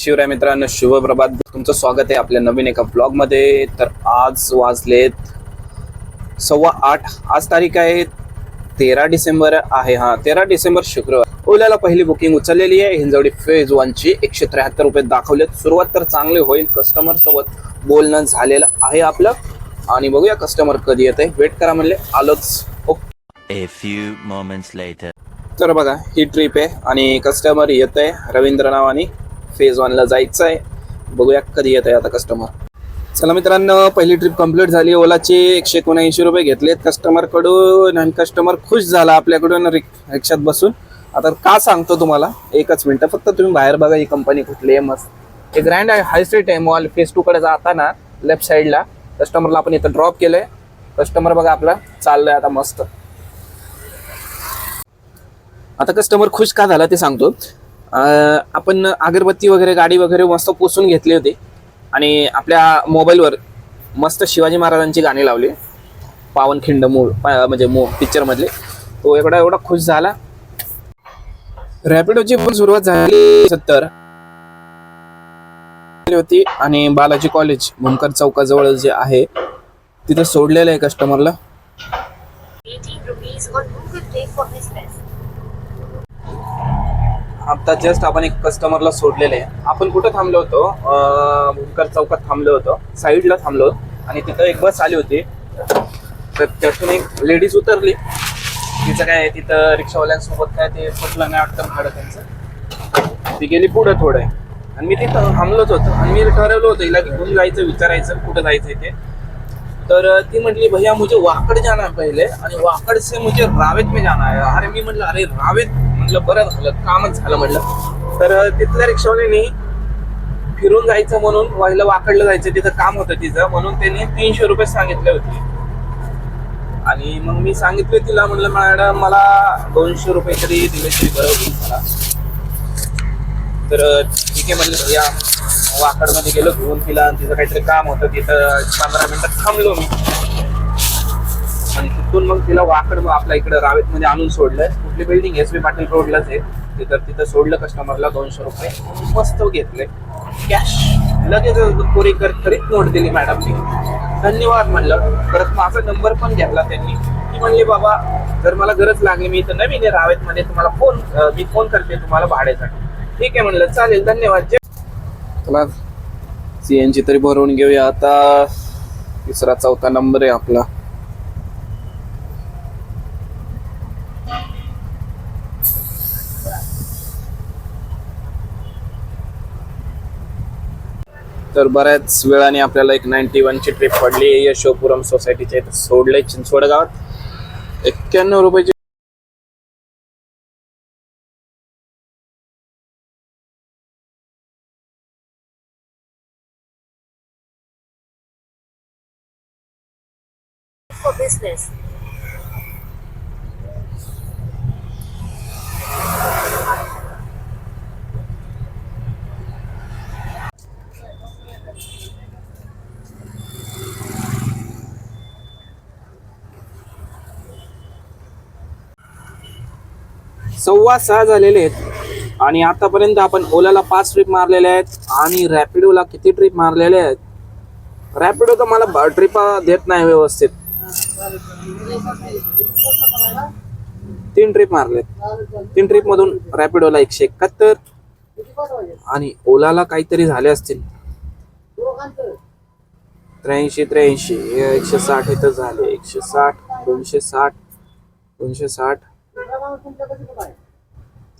शिवराय मित्रांनो शुभ प्रभात. तुमचं स्वागत आहे आपल्या नवीन एका ब्लॉगमध्ये तर आज वाजलेत सव्वा आठ. आज तारीख आहे तेरा डिसेंबर आहे हा. तेरा डिसेंबर शुक्रवार. ओल्याला पहिली बुकिंग उचललेली आहे. हिंजवडी फेज ची एकशे त्र्याहत्तर रुपये दाखवलेत. सुरुवात तर चांगली होईल. कस्टमर सोबत बोलणं झालेलं आहे आपलं. आणि बघूया कस्टमर कधी येत आहे वेट करा म्हणले. आलोच. ओके. तर बघा ही ट्रिप आहे. आणि कस्टमर येत आहे रवींद्र नावाने. फेज वनला जायचं आहे बघूया कधी येत आहे आता कस्टमर चला मित्रांनो पहिली ट्रिप कंप्लीट झाली. ओलाचे एकशे एकोणऐंशी रुपये घेतलेत कस्टमरकडून आणि कस्टमर खुश झाला आपल्याकडून रिक्षात बसून. आता का सांगतो तुम्हाला? एकच मिनटं. फक्त तुम्ही बाहेर बघा ही कंपनी कुठली आहे मस्त. हे ग्रँड आहे हाय स्ट्रीट आहे. मॉल फेस टू कडे जाताना लेफ्ट साईडला कस्टमरला आपण इथं ड्रॉप केलंय. कस्टमर बघा आपला चाललंय आता मस्त. आता कस्टमर खुश का झाला ते सांगतो. आपण अगरबत्ती वगैरे गाडी वगैरे मस्त पोसून घेतली होती. आणि आपल्या मोबाईलवर मस्त शिवाजी महाराजांची गाणी लावली. पावनखिंड मूळ म्हणजे मो पिक्चरमधले तो एवढा एवढा खुश झाला. रॅपिडोची पण सुरुवात झाली सत्तर. होती आणि बालाजी कॉलेज भूमकर चौकाजवळ जे आहे तिथे सोडलेलं आहे कस्टमरला आता जस्ट आपण एक कस्टमरला सोडलेले आहे. आपण कुठं थांबलो होतो? भूमकर चौकात थांबलो होतो. साईडला थांबलो. होतो. आणि तिथं एक बस आली होती. तर त्यातून एक लेडीज उतरली. तिचं काय तिथं रिक्षावाल्यांसोबत काय ते पटलं नाही वाटतं भाडं त्यांचं. ती गेली पुढं थोडं. आणि मी तिथं थांबलोच होतो. आणि मी ठरवलं होतं हिला घेऊन जायचं विचारायचं कुठं जायचं ते. तर ती म्हटली भैया मुझे वाकड जाना पहिले. आणि वाकड से मुझे रावेत में जाना है. अरे मी म्हटलं अरे रावेत म्हटलं बरं झालं कामच झालं म्हटलं. तर तिथल्या रिक्षावाल्याने फिरून जायचं म्हणून व्हायला वाकडलं जायचं तिथं काम होतं तिचं म्हणून त्यांनी तीनशे रुपये सांगितले होते. आणि मग मी सांगितले तिला म्हणलं मॅडम मला दोनशे रुपये तरी दिले तरी बरं होईल मला. तर ठीक आहे म्हणलं भैया वाकडमध्ये गेलो घेऊन तिला आणि तिचं काहीतरी काम होतं तिथं पंधरा मिनिटात थांबलो मी. आणि तिथून मग तिला वाकड मग आपल्या इकडे रावेत मध्ये आणून सोडलं कुठली बिल्डिंग एस बी पाटील रोडलाच आहे. तर तिथं सोडलं कस्टमरला दोनशे रुपये. मस्त घेतले कॅश लगेच पुरी करीत नोट दिली मॅडमनी धन्यवाद म्हणलं. परत माझा नंबर पण घेतला त्यांनी. ती म्हणली बाबा जर मला गरज लागली मी इथं नवीन आहे रावेत मध्ये तुम्हाला फोन मी फोन करते तुम्हाला भाड्यासाठी. ठीक आहे म्हणलं. चालेल. धन्यवाद. सी चला. सीएनजी तरी भरवून घेऊया. आता तिसरा चौथा नंबर आहे आपला. तर बऱ्याच वेळाने आपल्याला एक नाईन्टी ची ट्रिप पडली यशोपुरम सोसायटीच्या इथं सोडले चिंचवड गावात एक्क्याण्णव रुपयाची For business. सव्वा सहा झालेले आहेत. आणि आतापर्यंत आपण ओलाला पाच ट्रिप मारलेल्या आहेत आणि रॅपिडोला किती ट्रिप मारलेल्या आहेत? रॅपिडो तर मला ट्रिप देत नाही व्यवस्थित. तीन ट्रिप मारलेत. तीन ट्रिप मधून रॅपिडोला एकशे एकाहत्तर आणि ओलाला काहीतरी झाले असतील. त्र्याऐंशी त्र्याऐंशी एकशे साठ इथं झाले. एकशे साठ दोनशे साठ दोनशे साठ.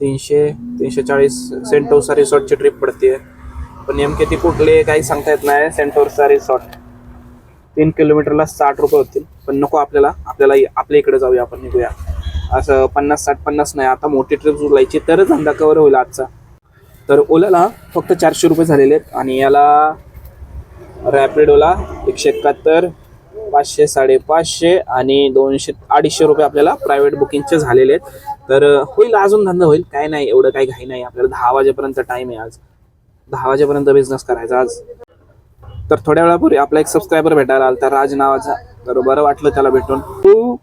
तीनशे तीनशे चाळीस सेंटोसा रिसॉर्टची ट्रिप पडते पण नेमके ती कुठले काही सांगता येत नाही. Sentosa resort. तीन किलोमीटरला साठ रुपये होतील. पण नको आपल्याला आपल्याला आपल्या इकडे जाऊया आपण निघूया. असं पन्नास साठ पन्नास नाही. आता मोठी ट्रिप उचलायची तरच धंदा कवर होईल आजचा. तर ओलाला फक्त चारशे रुपये झालेले आहेत. आणि याला रॅपिडोला एकशे एकाहत्तर पाचशे साडेपाचशे आणि दोनशे अडीचशे रुपये आपल्याला प्रायव्हेट बुकिंगचे झालेले आहेत. तर होईल अजून धंदा होईल. काय नाही एवढं काही घाई नाही. आपल्याला दहा वाजेपर्यंत टाइम आहे आज. दहा वाजेपर्यंत बिझनेस करायचा आज. तर थोड्या वेळापूर्वी आपला एक सबस्क्रायबर भेटायला आला तर राज नावाचा. तर बरं वाटलं त्याला भेटून. तू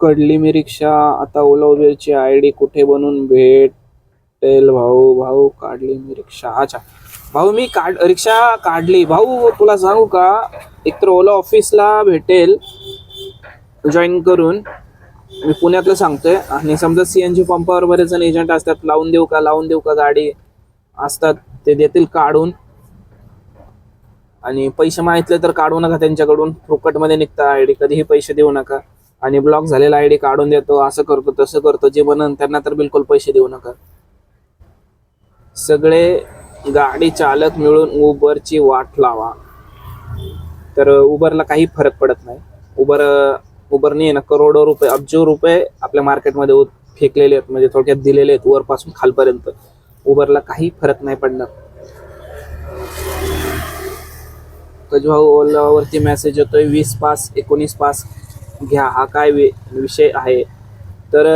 कडली मी रिक्षा आता ओला उबेरची आय डी कुठे बनवून भेटेल? भाऊ भाऊ काढली मी रिक्षा. अच्छा. भाऊ मी काढ रिक्षा काढली. भाऊ तुला सांगू का? एकतर ओला ऑफिसला भेटेल जॉईन करून. मी पुण्यातलं सांगतोय. आणि समजा सी एन जी पंपावर बरेच जण एजंट असतात. लावून देऊ का लावून देऊ का गाडी? असतात. ते देतील काढून. आणि पैसे माहितले तर काढू नका त्यांच्याकडून. फुकटमध्ये निघता आयडी कधीही पैसे देऊ नका. आणि ब्लॉक झालेला आयडी काढून देतो. असं करतो तसं करतो. जे बनन त्यांना तर बिलकुल पैसे देऊ नका. सगळे गाडी चालक मिळून उबरची वाट लावा. तर उबरला काही फरक पडत नाही. उबर उबरने ना करोडो रुपये अब्जो रुपये आपल्या मार्केटमध्ये फेकलेले आहेत. म्हणजे थोडक्यात दिलेले आहेत वरपासून खालपर्यंत. उबरला काही फरक नाही पडणार. कधी ओलावरती मेसेज येतोय वीस पास एकोणीस पास. घ्या हा काय वि- विषय आहे? तर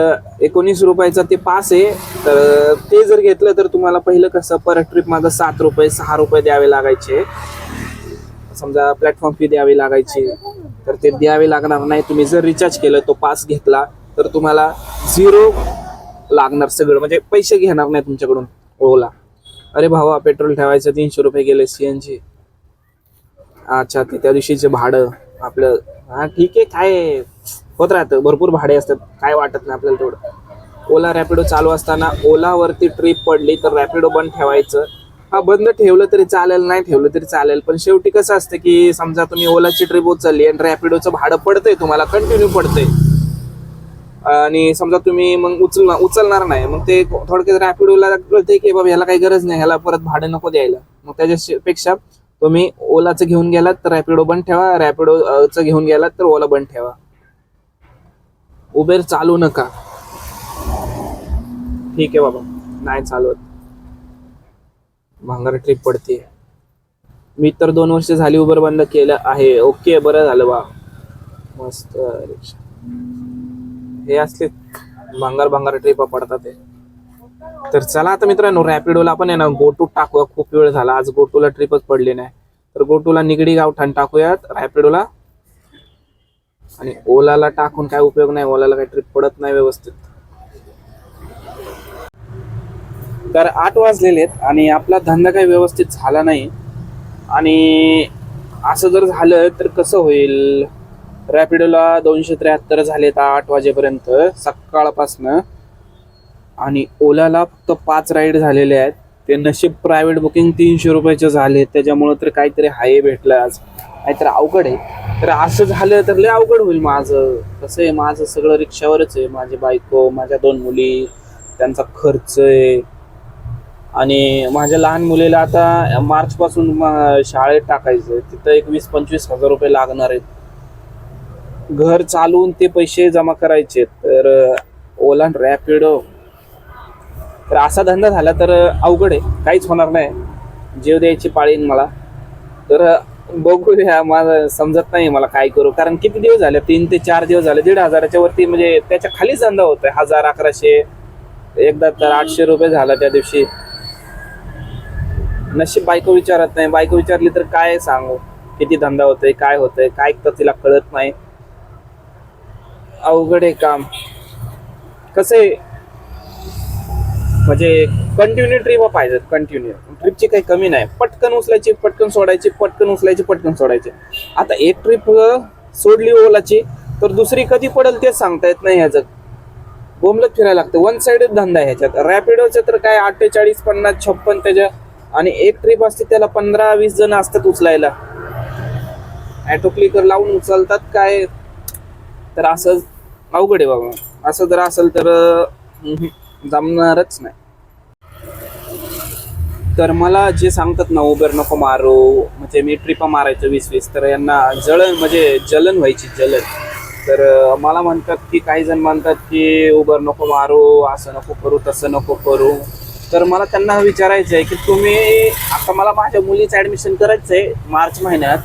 एकोणीस रुपयाचा ते पास आहे. तर ते जर घेतलं तर तुम्हाला पहिलं कसं पर ट्रिप माझं सात रुपये सहा रुपये द्यावे लागायचे. समजा प्लॅटफॉर्म फी द्यावी लागायची. तर ते द्यावे लागणार नाही. तुम्ही जर रिचार्ज केलं तो पास घेतला तर तुम्हाला झिरो लागणार सगळं. म्हणजे पैसे घेणार नाही तुमच्याकडून ओला. अरे भावा पेट्रोल ठेवायचं तीनशे रुपये गेले सीएनजी अच्छा ते त्या दिवशीचे भाडं आपलं. हा ठीक आहे काय? होत राहतं. भरपूर भाडे असतात. काय वाटत नाही आपल्याला तेवढं. ओला रॅपिडो चालू असताना ओलावरती ट्रिप पडली तर रॅपिडो बंद ठेवायचं. हा बंद ठेवलं तरी चालेल नाही ठेवलं तरी चालेल. पण शेवटी कसं असतं की समजा तुम्ही ओलाची ट्रिप उचलली आणि रॅपिडोचं भाडं पडतंय तुम्हाला कंटिन्यू पडतंय. आणि समजा तुम्ही मग उचल उचलणार नाही. मग ते थोडक्यात रॅपिडोला कळते की बाबा ह्याला काही गरज नाही ह्याला परत भाडं नको द्यायला. मग त्याच्यापेक्षा तुम्ही ओलाचं घेऊन गेलात तर रॅपिडो बंद ठेवा. रॅपिडोचं घेऊन गेलात तर ओला बंद ठेवा. उबेर चालू नका. ठीक आहे बाबा. नाही चालवत. भांगर ट्रिप पडते मी तर दोन वर्ष झाली उबर बंद केलं आहे. ओके बरं झालं बा. मस्त रिक्षा. हे असले भांगार भांगार ट्रिप पडतात ते तर चला आता मित्रांनो रॅपिडोला आपण आहे ना गोटू टाकूया. खूप वेळ झाला. आज गोटूला ट्रिपच पडली नाही. तर गोटूला निगडी गावठाण टाकूयात. रॅपिडोला आणि ओलाला टाकून काय उपयोग नाही ओलाला काही ट्रिप पडत नाही व्यवस्थित. तर आठ वाजलेले आहेत आणि आपला धंदा काही व्यवस्थित झाला नाही. आणि असं जर झालं तर कसं होईल? रॅपिडोला दोनशे त्र्याहत्तर झालेत आठ वाजेपर्यंत सकाळपासनं. आणि ओलाला फक्त पाच राईड झालेले आहेत. ते नशीब प्रायव्हेट बुकिंग तीनशे रुपयाचे झाले त्याच्यामुळं तर काहीतरी हाय भेटलं आज. नाहीतर अवघड आहे. तर असं झालं तर लय अवघड होईल माझं. कसं आहे माझं सगळं रिक्षावरच आहे. माझी बायको माझ्या दोन मुली त्यांचा खर्च आहे. आणि माझ्या लहान मुलीला आता मार्च पासून शाळेत टाकायचं आहे. तिथं एक वीस पंचवीस हजार रुपये लागणार आहेत. घर चालवून ते पैसे जमा करायचे तर ओला रॅपिडो. तर असा धंदा झाला तर अवघड आहे. काहीच होणार नाही. जीव द्यायची पाळीन मला. तर बघूया मला समजत नाही मला काय करू. कारण किती दिवस झाले? तीन ते चार दिवस झाले. दीड हजाराच्या वरती म्हणजे त्याच्या खालीच धंदा होतोय. हजार अकराशे एकदा तर आठशे रुपये झाला त्या दिवशी. नशीब बायको विचारत नाही. बायको विचारली तर काय सांगू? किती धंदा होतोय काय होतंय काय तर तिला कळत नाही. अवघड आहे काम. कसं आहे? म्हणजे कंटिन्यू ट्रिप पाहिजे कंटिन्यू ट्रिपची काही कमी नाही. पटकन उचलायची पटकन सोडायची पटकन उचलायची पटकन सोडायची. आता एक ट्रिप सोडली ओलाची तर दुसरी कधी पडेल तेच सांगता येत नाही ह्याचं बोंबलत फिरायला लागतं. वन साइडेड धंदा आहे ह्याच्यात. रॅपिडोचं तर काय अठ्ठेचाळीस पन्नास छप्पन त्याच्या आणि एक ट्रिप असते त्याला पंधरा वीस जण असतात उचलायला. ॲटो क्लिकर लावून उचलतात काय? तर असं अवघड आहे बाबा. असं जर असेल तर जमणारच नाही. तर मला जे सांगतात ना उबर नको मारू म्हणजे मी ट्रिपा मारायचो वीस वीस तर यांना जळण म्हणजे जलन व्हायची जलन. तर मला म्हणतात की काही जण म्हणतात की उबर नको मारू असं नको करू तसं नको करू. तर मला त्यांना विचारायचं आहे की तुम्ही आता मला माझ्या मुलीचं ॲडमिशन करायचं आहे मार्च महिन्यात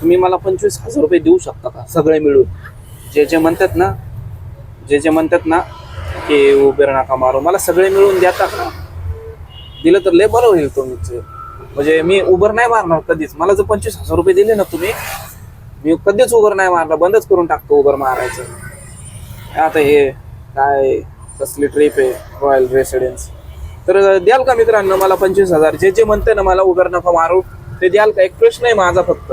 तुम्ही मला पंचवीस हजार रुपये देऊ शकता का सगळे मिळून? जे जे म्हणतात ना जे जे म्हणतात ना की उबेर नका मारू मला सगळे मिळून देता का? दिलं तर लय बरं होईल तुमचं म्हणजे मी उबर नाही मारणार कधीच. मला जर पंचवीस हजार रुपये दिले ना तुम्ही मी कधीच उबर नाही मारणार. बंदच करून टाकतो उबर मारायचं. आता हे काय कसली ट्रिप आहे रॉयल रेसिडेन्स तर द्याल का मित्रांनो मला पंचवीस हजार? जे जे म्हणते ना मला उबर नका मारू ते द्याल का? एक प्रश्न आहे माझा फक्त.